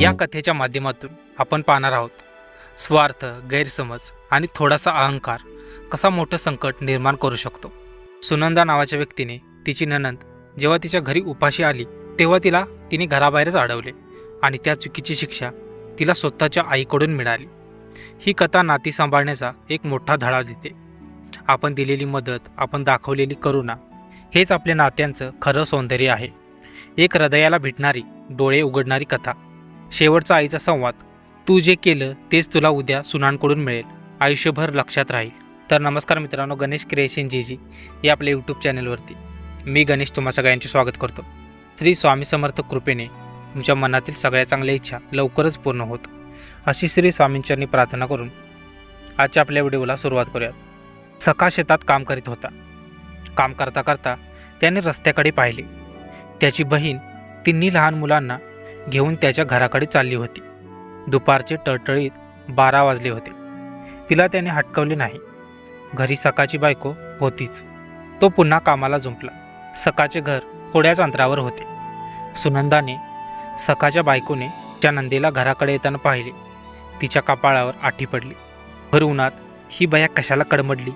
या कथेच्या माध्यमातून आपण पाहणार आहोत. स्वार्थ गैरसमज आणि थोडासा अहंकार कसा मोठं संकट निर्माण करू शकतो? सुनंदा नावाच्या व्यक्तीने तिची ननंद जेव्हा तिच्या घरी उपाशी आली तेव्हा तिला तिने घराबाहेरच अडवले आणि त्या चुकीची शिक्षा तिला स्वतःच्या आईकडून मिळाली. ही कथा नाती सांभाळण्याचा एक मोठा धडा देते. आपण दिलेली मदत आपण दाखवलेली करुणा हेच आपल्या नात्यांचं खरं सौंदर्य आहे. एक हृदयाला भेटणारी डोळे उघडणारी कथा. शेवटचा आईचा संवाद. तू जे केलं तेच तुला उद्या सुनांकडून मिळेल. आयुष्यभर लक्षात राहील. तर नमस्कार मित्रांनो गणेश क्रिएशन जी जी या आपल्या यूट्यूब चॅनलवरती. मी गणेश तुम्हा सगळ्यांचे स्वागत करतो. श्री स्वामी समर्थ कृपेने तुमच्या मनातील सगळ्या चांगल्या इच्छा लवकरच पूर्ण होत. अशी श्री स्वामींच्यांनी प्रार्थना करून आजच्या आपल्या व्हिडिओला सुरुवात करूयात. सखा शेतात काम करीत होता. काम करता करता त्याने रस्त्याकडे पाहिले. त्याची बहीण तिन्ही लहान मुलांना घेऊन त्याच्या घराकडे चालली होती. दुपारचे टळटळीत बारा वाजले होते. तिला त्याने हटकवले नाही. घरी सकाची बायको होतीच. तो पुन्हा कामाला जुंपला सकाचे घर थोड्याच अंतरावर होते. सुनंदाने सकाच्या बायकोने त्या नंदीला घराकडे येताना पाहिले. तिच्या कपाळावर आठी पडली. भर उन्हात ही बया कशाला कडमडली?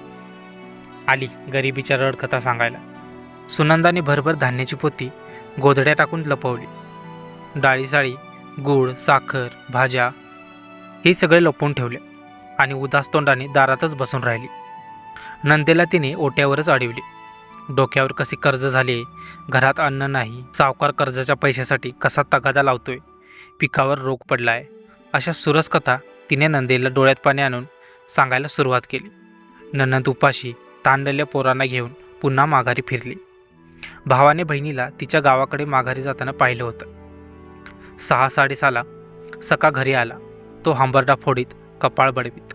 आली गरिबीच्या रडकथा सांगायला. सुनंदाने भरभर धान्याची पोती गोधड्या टाकून लपवली. डाळी साळी गूळ साखर भाज्या हे सगळे लपवून ठेवले आणि उदास तोंडाने दारातच बसून राहिली. नंदेला तिने ओट्यावरच अडविले. डोक्यावर कसे कर्ज झाले घरात अन्न नाही सावकार कर्जाच्या पैशासाठी कसा तगादा लावतोय पिकावर रोग पडला आहे अशा सुरस कथा तिने नंदेला डोळ्यात पाणी आणून सांगायला सुरुवात केली. ननंद उपाशी ताणलेल्या पोरांना घेऊन पुन्हा माघारी फिरली. भावाने बहिणीला तिच्या गावाकडे माघारी जाताना पाहिलं होतं. सहा साडेसहाला सका घरी आला. तो हांबरडा फोडीत कपाळ बडवीत.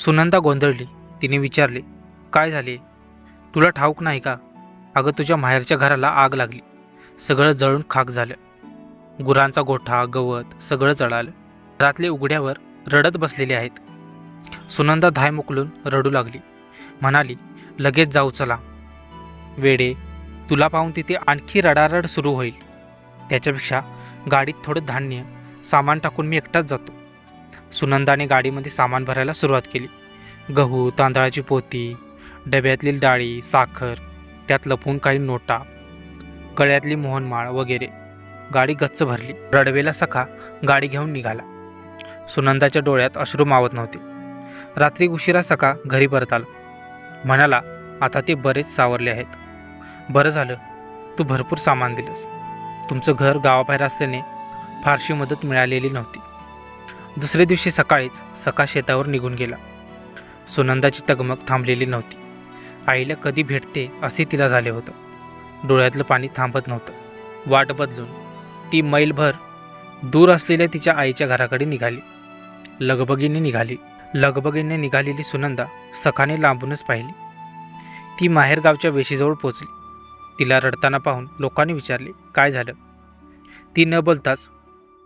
सुनंदा गोंधळली. तिने विचारले काय झाले? तुला ठाऊक नाही का? अगं तुझ्या माहेरच्या घराला आग लागली. सगळं जळून खाक झालं. गुरांचा गोठा गवत सगळं जळालं. रातले उघड्यावर रडत बसलेले आहेत. सुनंदा धाय मुकलून रडू लागली. म्हणाली लगेच जाऊ चला. वेडे तुला पाहून तिथे आणखी रडारड सुरू होईल. त्याच्यापेक्षा गाडीत थोडं धान्य सामान टाकून मी एकटाच जातो. सुनंदाने गाडीमध्ये सामान भरायला सुरुवात केली. गहू तांदळाची पोती डब्यातली डाळी साखर त्यात लपून काही नोटा गळ्यातली मोहनमाळ वगैरे. गाडी गच्च भरली. रडवेला सखा गाडी घेऊन निघाला. सुनंदाच्या डोळ्यात अश्रू मावत नव्हते. रात्री उशिरा सखा घरी परत आला. म्हणाला आता ते बरेच सावरले आहेत. बरं झालं. तू भरपूर सामान दिलंस. तुमचं घर गावाबाहेर असल्याने फारशी मदत मिळालेली नव्हती. दुसऱ्या दिवशी सकाळीच सका शेतावर निघून गेला. सुनंदाची तगमग थांबलेली नव्हती. आईला कधी भेटते असे तिला झाले होतं. डोळ्यातलं पाणी थांबत नव्हतं. वाट बदलून ती मैलभर दूर असलेल्या तिच्या आईच्या घराकडे निघाली. लगबगीने निघाली. लगबगीने निघालेली सुनंदा सखाने लांबूनच पाहिली. ती माहेरगावच्या वेशीजवळ पोचली. तिला रडताना पाहून लोकांनी विचारले काय झालं? ती न बोलताच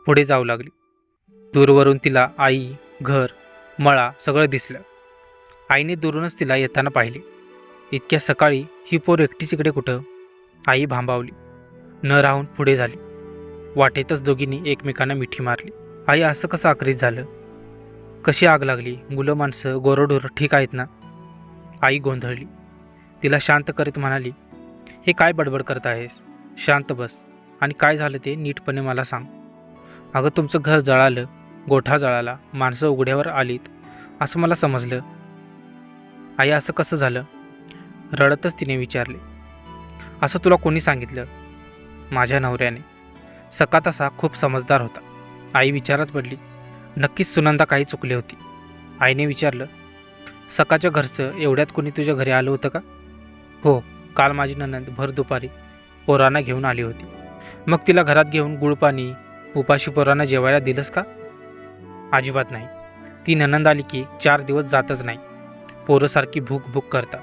पुढे जाऊ लागली. दूरवरून तिला आई घर मळा सगळं दिसलं. आईने दुरूनच तिला येताना पाहिले. इतक्या सकाळी ही पोर एकटीच इकडे कुठं? आई भांबावली. न राहून पुढे झाली. वाटेतच दोघींनी एकमेकांना मिठी मारली. आई असं कसं आक्रीत झालं? कशी आग लागली? मुलं माणसं गोरडोर ठीक आहेत ना? आई गोंधळली. तिला शांत करीत म्हणाली हे काय बडबड करत आहेस? शांत बस. आणि काय झालं ते नीटपणे मला सांग. अगं तुमचं घर जळालं. गोठा जळाला. माणसं उघड्यावर आलीत. असं मला समजलं. आई असं कसं झालं? रडतच तिने विचारले. असं तुला कोणी सांगितलं? माझ्या नवऱ्याने. सका तसा खूप समजदार होता. आई विचारात पडली. नक्कीच सुनंदा काही चुकली होती. आईने विचारलं सकाच्या घरचं एवढ्यात कोणी तुझ्या घरी आलं होतं का? हो. काल माझी ननंद भर दुपारी पोरांना घेऊन आली होती. मग तिला घरात घेऊन गुळपाणी उपाशी पोरांना जेवायला दिलंस का? अजिबात नाही. ती ननंद आली की चार दिवस जातच नाही. पोरंसारखी भूक भूक करतात.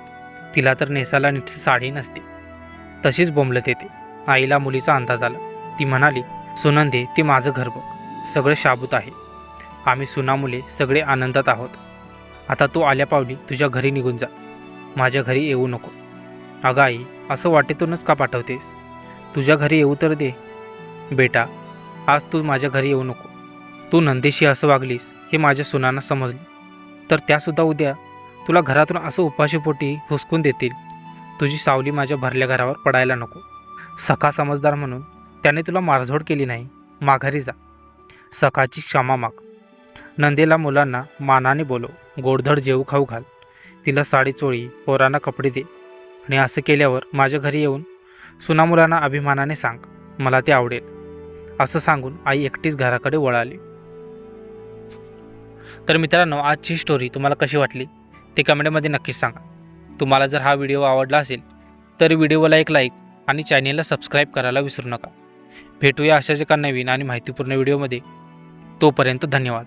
तिला तर नेसाला नीटची साडी नसते. तशीच बोंबलत येते. आईला मुलीचा अंदाज आला. ती म्हणाली सुनंदे ते माझं घर बघ. सगळं शाबूत आहे. आम्ही सुनामुले सगळे आनंदात आहोत. आता तू आल्या पावली तुझ्या घरी निघून जा. माझ्या घरी येऊ नको. अगं आई असं वाटेतूनच का पाठवतेस? तुझ्या घरी येऊ तर दे. बेटा आज तू माझ्या घरी येऊ नको. तू नंदेशी असं वागलीस हे माझ्या सुनांना समजले. तर त्यासुद्धा उद्या तुला घरातून असं उपाशीपोटी हुसकून देतील. तुझी सावली माझ्या भरल्या घरावर पडायला नको. सखा समजदार म्हणून त्याने तुला मारझोड केली नाही. माघारी जा. सखाची क्षमा माग. नंदेला मुलांना मानाने बोलव. गोडधड जेऊ खाऊ घाल. तिला साडी चोळी पोरांना कपडे दे. आणि असं केल्यावर माझ्या घरी येऊन सुना मुलांना अभिमानाने सांग मला ते आवडेल. असं सांगून आई एकटीच घराकडे वळाली. तर मित्रांनो आजची स्टोरी तुम्हाला कशी वाटली? ते कमेंटमध्ये नक्कीच सांगा. तुम्हाला जर हा व्हिडिओ आवडला असेल तर व्हिडिओला एक लाईक आणि चॅनेलला सबस्क्राईब करायला विसरू नका. भेटूया अशाच एका नवीन आणि माहितीपूर्ण व्हिडिओमध्ये तोपर्यंत धन्यवाद.